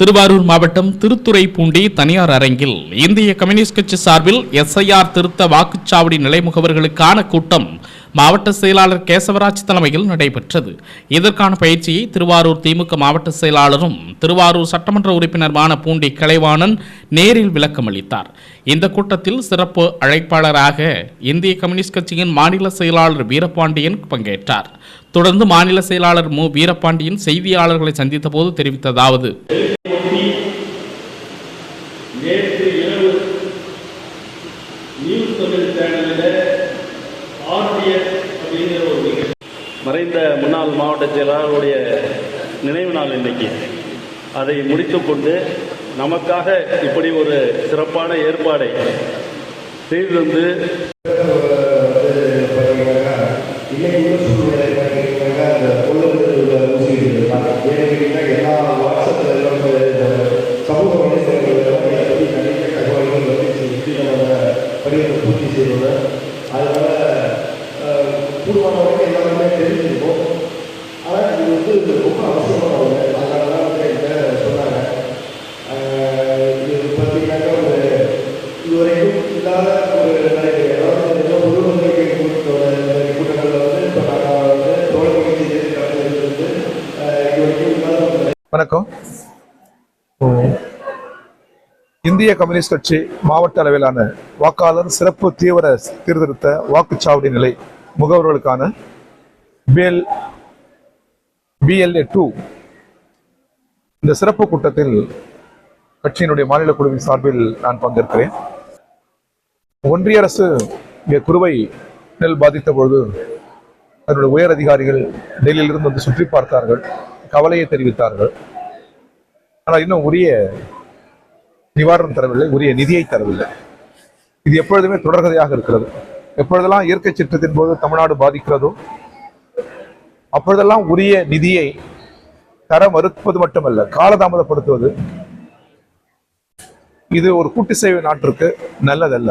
திருவாரூர் மாவட்டம் திருத்துறைப்பூண்டி தனியார் அரங்கில் இந்திய கம்யூனிஸ்ட் கட்சி சார்பில் எஸ்ஐஆர் திருத்த வாக்குச்சாவடி நிலைமுகவர்களுக்கான கூட்டம் மாவட்ட செயலாளர் கேசவராஜ் தலைமையில் நடைபெற்றது. இதற்கான பயிற்சியை திருவாரூர் திமுக மாவட்ட செயலாளரும் திருவாரூர் சட்டமன்ற உறுப்பினருமான பூண்டி கலைவாணன் நேரில் விளக்கமளித்தார் இந்த கூட்டத்தில் சிறப்பு அழைப்பாளராக இந்திய கம்யூனிஸ்ட் கட்சியின் மாநில செயலாளர் வீரபாண்டியன் பங்கேற்றார். தொடர்ந்து மாநில செயலாளர் மு. வீரபாண்டியன் செய்தியாளர்களை சந்தித்த போது தெரிவித்ததாவது நேற்று இரவு நியூஸ் தமிழ் சேனலில் அப்படிங்கிற ஒரு நிகழ்ச்சி. மறைந்த முன்னாள் மாவட்ட செயலாளருடைய நினைவு நாள் இன்னைக்கு. அதை முடித்துக்கொண்டு நமக்காக இப்படி ஒரு சிறப்பான ஏற்பாடை செய்து வந்து இன்னைக்கு வணக்கம். இந்திய கம்யூனிஸ்ட் கட்சி மாவட்ட அளவிலான வாக்காளர் சிறப்பு தீவிர சீர்திருத்த வாக்குச்சாவடி நிலை முகவர்களுக்கான பிஎல் பிஎல்ஏ டூ இந்த சிறப்பு கூட்டத்தில் கட்சியினுடைய மாநில குழுவின் சார்பில் நான் பங்கேற்கிறேன். ஒன்றிய அரசு இங்கே குறுவை நெல் பாதித்த பொழுது அதனுடைய உயர் அதிகாரிகள் டெல்லியிலிருந்து வந்து சுற்றி பார்த்தார்கள் கவலையை தெரிவித்தார்கள். ஆனால் இன்னும் உரிய நிவாரணம் தரவில்லை உரிய நிதியை தரவில்லை. இது எப்பொழுதுமே தொடர்கதையாக இருக்கிறது. எப்பொழுதெல்லாம் இயற்கை சீற்றத்தின் போது தமிழ்நாடு பாதிக்கிறதோ அப்பொழுதெல்லாம் உரிய நிதியை தர மறுப்பது மட்டுமல்ல காலதாமதப்படுத்துவது. இது ஒரு கூட்டு சேவை நாட்டிற்கு நல்லதல்ல.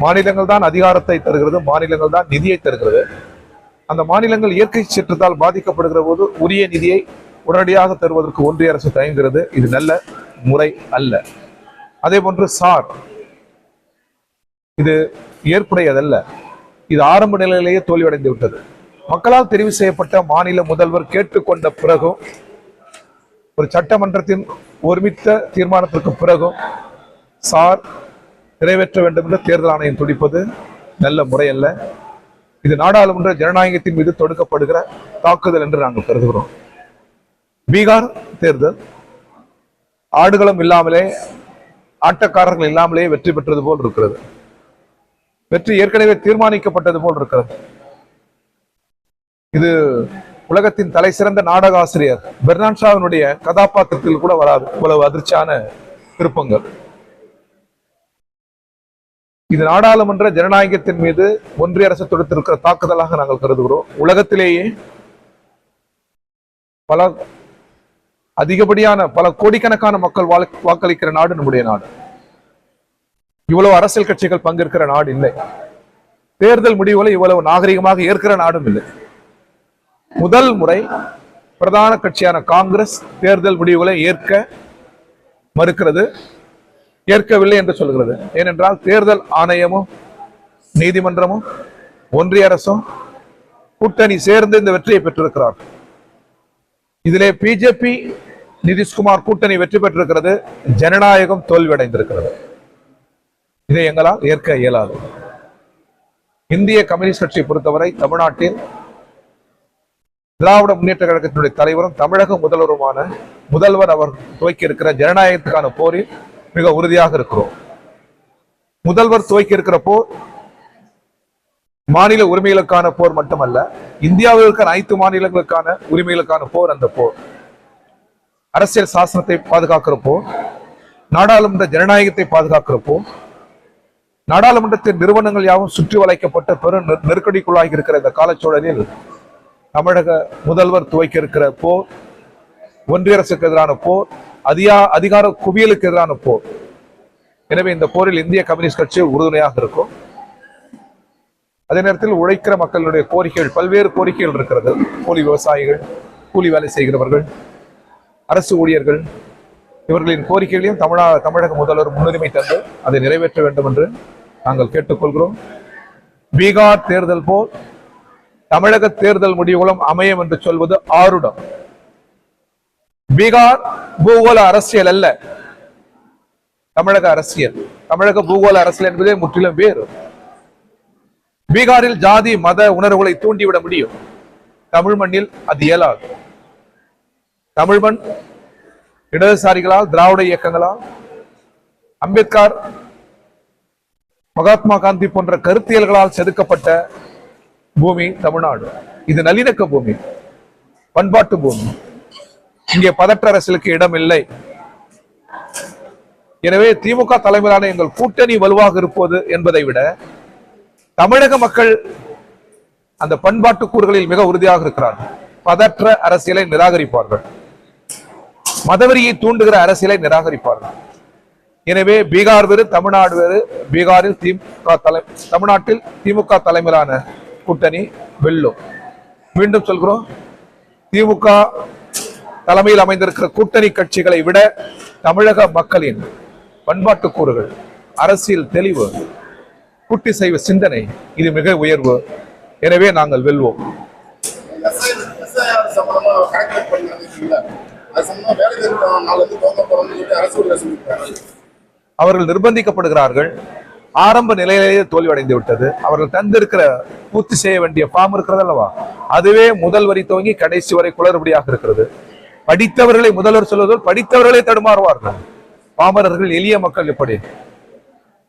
மாநிலங்கள் தான் அதிகாரத்தை தருகிறது மாநிலங்கள் தான் நிதியை தருகிறது. அந்த மாநிலங்கள் இயற்கை சீற்றத்தால் பாதிக்கப்படுகிற போது உரிய நிதியை உடனடியாக தருவதற்கு ஒன்றிய அரசு தயங்குகிறது. இது நல்ல முறை அல்ல. அதே போன்று சார் இது ஏற்புடையதல்ல. இது ஆரம்ப நிலையிலேயே தோல்வியடைந்து விட்டது. மக்களால் தெரிவு செய்யப்பட்ட மாநில முதல்வர் கேட்டுக்கொண்ட பிறகும் ஒரு சட்டமன்றத்தின் ஒருமித்த தீர்மானத்திற்கு பிறகும் சார் நிறைவேற்ற வேண்டும் என்று தேர்தல் ஆணையம் துடிப்பது நல்ல முறையல்ல. இது நாடாளுமன்ற ஜனநாயகத்தின் மீது தொடுக்கப்படுகிற தாக்குதல் என்று நாங்கள் கருதுகிறோம். பீகார் தேர்தல் ஆடுகளம் இல்லாமலே ஆட்டக்காரர்கள் இல்லாமலே வெற்றி பெற்றது போல் இருக்கிறது. வெற்றி ஏற்கனவே தீர்மானிக்கப்பட்டது போல் இருக்கிறது. இது உலகத்தின் தலை சிறந்த நாடக ஆசிரியர் பெர்னான்ஷாவினுடைய கதாபாத்திரத்தில் கூட வராது. இவ்வளவு அதிர்ச்சியான திருப்பங்கள் இது நாடாளுமன்ற ஜனநாயகத்தின் மீது ஒன்றிய அரசு தொடுத்திருக்கிற தாக்குதலாக நாங்கள் கருதுகிறோம். உலகத்திலேயே பல அதிகப்படியான பல கோடிக்கணக்கான மக்கள் வாக்களிக்கிற நாடு நம்முடைய நாடு. இவ்வளவு அரசியல் கட்சிகள் பங்கேற்கிற நாடு இல்லை. தேர்தல் முடிவுகளை இவ்வளவு நாகரிகமாக ஏற்கிற நாடும் இல்லை. முதல் முறை பிரதான கட்சியான காங்கிரஸ் தேர்தல் முடிவுகளை ஏற்க மறுக்கிறது. ஏற்கவில்லை என்று சொல்கிறது. ஏனென்றால் தேர்தல் ஆணையமும் நீதிமன்றமும் ஒன்றிய அரசும் கூட்டணி சேர்ந்து இந்த வெற்றியை பெற்றிருக்கிறார். இதிலே பிஜேபி நிதிஷ்குமார் கூட்டணி வெற்றி பெற்றிருக்கிறது. ஜனநாயகம் தோல்வியடைந்திருக்கிறது. இதை எங்களால் ஏற்க இயலாது. இந்திய கம்யூனிஸ்ட் கட்சியை பொறுத்தவரை தமிழ்நாட்டில் திராவிட முன்னேற்ற கழகத்தினுடைய தலைவரும் தமிழக முதல்வருமான முதல்வர் அவர் துவக்கி இருக்கிற ஜனநாயகத்துக்கான போரில் மிக உறுதியாக இருக்கிறோம். முதல்வர் துவக்கி இருக்கிற போர் மாநில உரிமைகளுக்கான போர் மட்டுமல்ல இந்தியாவில் இருக்கிற அனைத்து மாநிலங்களுக்கான உரிமைகளுக்கான போர் அந்த போர். அரசியல் சாசனத்தை பாதுகாக்கிறப்போ நாடாளுமன்ற ஜனநாயகத்தை பாதுகாக்கிறப்போ நாடாளுமன்றத்தின் நிறுவனங்கள் யாவும் சுற்றி வளைக்கப்பட்ட பெரும் நெரு- நெருக்கடிக்குள்ளாகி இருக்கிற இந்த காலச்சூழலில் தமிழக முதல்வர் துவைக்க இருக்கிற போர் ஒன்றிய அரசுக்கு எதிரான போர் அதிகா அதிகார குவியலுக்கு எதிரான போர். எனவே இந்த போரில் இந்திய கம்யூனிஸ்ட் கட்சி உறுதுணையாக இருக்கும். அதே நேரத்தில் உழைக்கிற மக்களுடைய கோரிக்கைகள் பல்வேறு கோரிக்கைகள் இருக்கிறது. கூலி விவசாயிகள் கூலி வேலை செய்கிறவர்கள் அரசு ஊழியர்கள் இவர்களின் கோரிக்கைகளையும் தமிழா தமிழக முதல்வர் முன்னுரிமை தந்து அதை நிறைவேற்ற வேண்டும் என்று நாங்கள் கேட்டுக்கொள்கிறோம். பீகார் தேர்தல் போல் தமிழக தேர்தல் முடிவுகளும் அமையும் என்று சொல்வது ஆருடம். பீகார் பூகோள அரசியல் அல்ல. தமிழக அரசியல். தமிழக பூகோள அரசியல் என்பதே முற்றிலும் வேறு. பீகாரில் ஜாதி மத உணர்வுகளை தூண்டிவிட முடியும். தமிழ் மண்ணில் அது இயலாது. தமிழ் மண் இடதுசாரிகளால் திராவிட இயக்கங்களால் அம்பேத்கர் மகாத்மா காந்தி போன்ற கருத்தியல்களால் செதுக்கப்பட்ட பூமி தமிழ்நாடு. இது நல்லிணக்க பூமி. பண்பாட்டு பூமி. இங்கே பதற்ற அரசியலுக்கு இடம் இல்லை எனவே திமுக தலைமையிலான எங்கள் கூட்டணி வலுவாக இருப்பது என்பதை விட தமிழக மக்கள் அந்த பண்பாட்டு கூறுகளில் மிக உறுதியாக இருக்கிறார்கள். பதற்ற அரசியலை நிராகரிப்பார்கள். மதவெறியை தூண்டுகிற அரசியலை நிராகரிப்பார்கள். எனவே பீகார் வேறு தமிழ்நாடு வேறு பீகாரில் திமுக தலை தமிழ்நாட்டில் திமுக தலைமையிலான கூட்டணி வெல்லும். மீண்டும் சொல்கிறோம் திமுக தலைமையில் அமைந்திருக்கிற கூட்டணி கட்சிகளை விட தமிழக மக்களின் பண்பாட்டு கூறுகள் அரசியல் தெளிவு கூட்டி செய்வ சிந்தனை இது மிக உயர்வு. எனவே நாங்கள் வெல்வோம். அவர்கள் நிர்பந்திக்கப்படுகிறார்கள். ஆரம்ப நிலையிலேயே தோல்வியடைந்து விட்டது. அவர்கள் தந்திருக்கிற பூர்த்தி செய்ய வேண்டிய ஃபார்ம் இருக்கிறது அல்லவா? அதுவே முதல் வரி துவங்கி கடைசி வரை குளறுபடியாக இருக்கிறது. படித்தவர்களை முதல்வர் சொல்வதோடு படித்தவர்களே தடுமாறுவார்கள். பாமரர்கள் எளிய மக்கள் எப்படி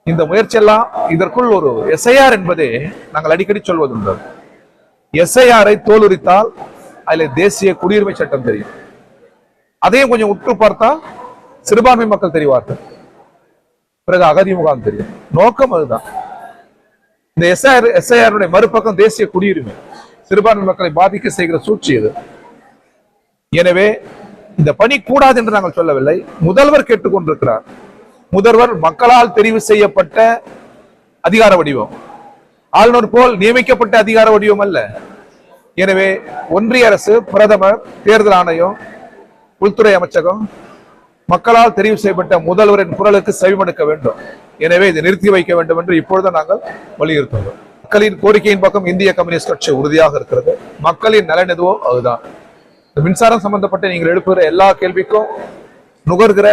இந்த முயற்சியெல்லாம் இதற்குள் ஒரு எஸ்ஐஆர் என்பதே நாங்கள் அடிக்கடி சொல்வதுண்டு. எஸ்ஐஆரை தோலுரித்தால் அதில் தேசிய குடியுரிமை சட்டம் தெரியும். அதையும் கொஞ்சம் உற்று பார்த்தா சிறுபான்மை மக்கள் தெரிவார்கள். பிறகு அகதி முகாம் தெரியும். நோக்கம் அதுதான். இந்த எஸ்ஐஆர் எஸ்ஐஆருடைய மறுபக்கம் தேசிய குடியுரிமை சிறுபான்மை மக்களை பாதிக்க செய்கிற சூழ்ச்சி இது. எனவே இந்த பணி கூடாது என்று நாங்கள் சொல்லவில்லை. முதல்வர் கேட்டுக்கொண்டிருக்கிறார். முதல்வர் மக்களால் தெரிவு செய்யப்பட்ட அதிகார வடிவம். ஆளுநர் போல் நியமிக்கப்பட்ட அதிகார வடிவம் அல்ல. எனவே ஒன்றிய அரசு பிரதமர் தேர்தல் ஆணையம் உள்துறை அமைச்சகம் மக்களால் தெரிவு செய்யப்பட்ட முதல்வரின் குரலுக்கு செவிமடுக்க வேண்டும். எனவே இதை நிறுத்தி வைக்க வேண்டும் என்று இப்பொழுது நாங்கள் வலியுறுத்துகிறோம். மக்களின் கோரிக்கையின் பக்கம் இந்திய கம்யூனிஸ்ட் கட்சி உறுதியாக இருக்கிறது. மக்களின் நலன் எதுவோ அதுதான். இந்த மின்சாரம் சம்பந்தப்பட்ட நீங்கள் எழுப்புகிற எல்லா கேள்விக்கும் நுகர்கிற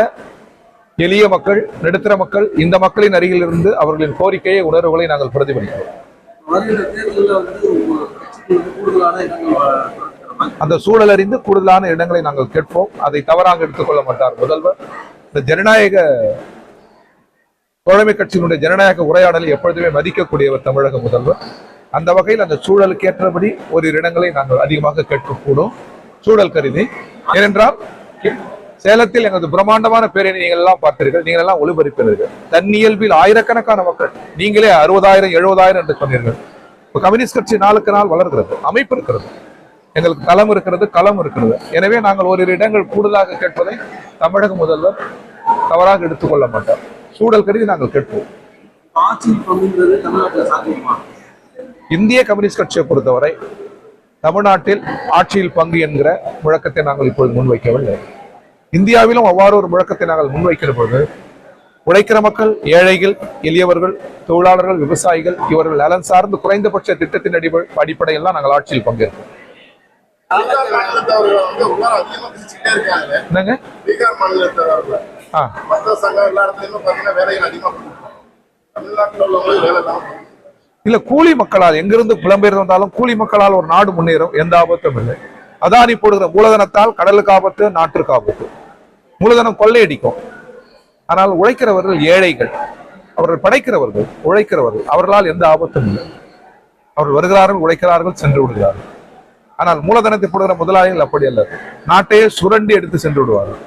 எளிய மக்கள் நடுத்தர மக்கள் இந்த மக்களின் அருகில் இருந்து அவர்களின் கோரிக்கையை உணர்வுகளை நாங்கள் பிரதிபலிக்கிறோம். அந்த சூழல் அறிந்து கூடுதலான இடங்களை நாங்கள் கேட்போம். அதை தவறாக எடுத்துக்கொள்ள மாட்டார் முதல்வர். இந்த ஜனநாயக தோழமை கட்சியினுடைய ஜனநாயக உரையாடலை எப்பொழுதுமே மதிக்கக்கூடியவர் தமிழக முதல்வர். அந்த வகையில் அந்த சூழலுக்கு ஏற்றபடி ஒரு இடங்களை நாங்கள் அதிகமாக கேட்கக்கூடும். சூழல் கருதி. ஏனென்றால் சேலத்தில் எங்களது பிரம்மாண்டமான பேரணி நீங்கள் எல்லாம் பார்த்தீர்கள். நீங்கள் எல்லாம் ஒளிபரப்பினீர்கள். தன்னியல்பில் ஆயிரக்கணக்கான மக்கள் நீங்களே அறுபதாயிரம் எழுபதாயிரம் என்று சொன்னீர்கள். இப்போ கம்யூனிஸ்ட் கட்சி நாளுக்கு நாள் வளர்கிறது அமைப்பு இருக்கிறது. எங்களுக்கு களம் இருக்கிறது களம் இருக்கிறது. எனவே நாங்கள் ஓரிரு இடங்கள் கூடுதலாக கேட்பதை தமிழக முதல்வர் தவறாக எடுத்துக்கொள்ள மாட்டார். சூழல் கருதி நாங்கள் கேட்போம். இந்திய கம்யூனிஸ்ட் கட்சியை பொறுத்தவரை தமிழ்நாட்டில் ஆட்சியில் பங்கு என்கிற முழக்கத்தை நாங்கள் இப்பொழுது முன்வைக்கவில்லை. இந்தியாவிலும் அவ்வாறு ஒரு முழக்கத்தை நாங்கள் முன்வைக்கிற பொழுது உழைக்கிற மக்கள் ஏழைகள் எளியவர்கள் தொழிலாளர்கள் விவசாயிகள் இவர்கள் நலன் சார்ந்து குறைந்தபட்ச திட்டத்தின் அடிப்படை அடிப்படையில் தான் நாங்கள் ஆட்சியில் பங்கேற்போம் பீகார் மாநிலத்தவர்கள் வந்து உள்ளார அதிகமா பிரிச்சுட்டே இருக்காங்க என்னங்க? பீகார் மாநிலத்தவர்கள். ஆ. மற்ற சங்கம் எல்லா இடத்துலயுமே பாத்தீங்கன்னா வேலைகள் அதிகமா கொடுக்குறாங்க தமிழ்நாட்டில் உள்ளவங்களுக்கு வேலை இல்லாம போகுது. இல்ல கூலி மக்களால் எங்கிருந்து புலம்பெயர்ந்து வந்தாலும் கூலி மக்களால் ஒரு நாடு முன்னேறும் எந்த ஆபத்தும் இல்லை. அதானி போடுகிற மூலதனத்தால் கடலுக்கு ஆபத்து நாட்டிற்கு ஆபத்து. மூலதனம் கொள்ளையடிக்கும். ஆனால் உழைக்கிறவர்கள் ஏழைகள். அவர்கள் படைக்கிறவர்கள் உழைக்கிறவர்கள். அவர்களால் எந்த ஆபத்தும் இல்லை. அவர்கள் வருகிறார்கள் உழைக்கிறார்கள் சென்று விடுகிறார்கள். ஆனால் மூலதனத்தை போடுகிற முதலாளிகள் அப்படி அல்ல. நாட்டையே சுரண்டி எடுத்து சென்று விடுவார்கள்.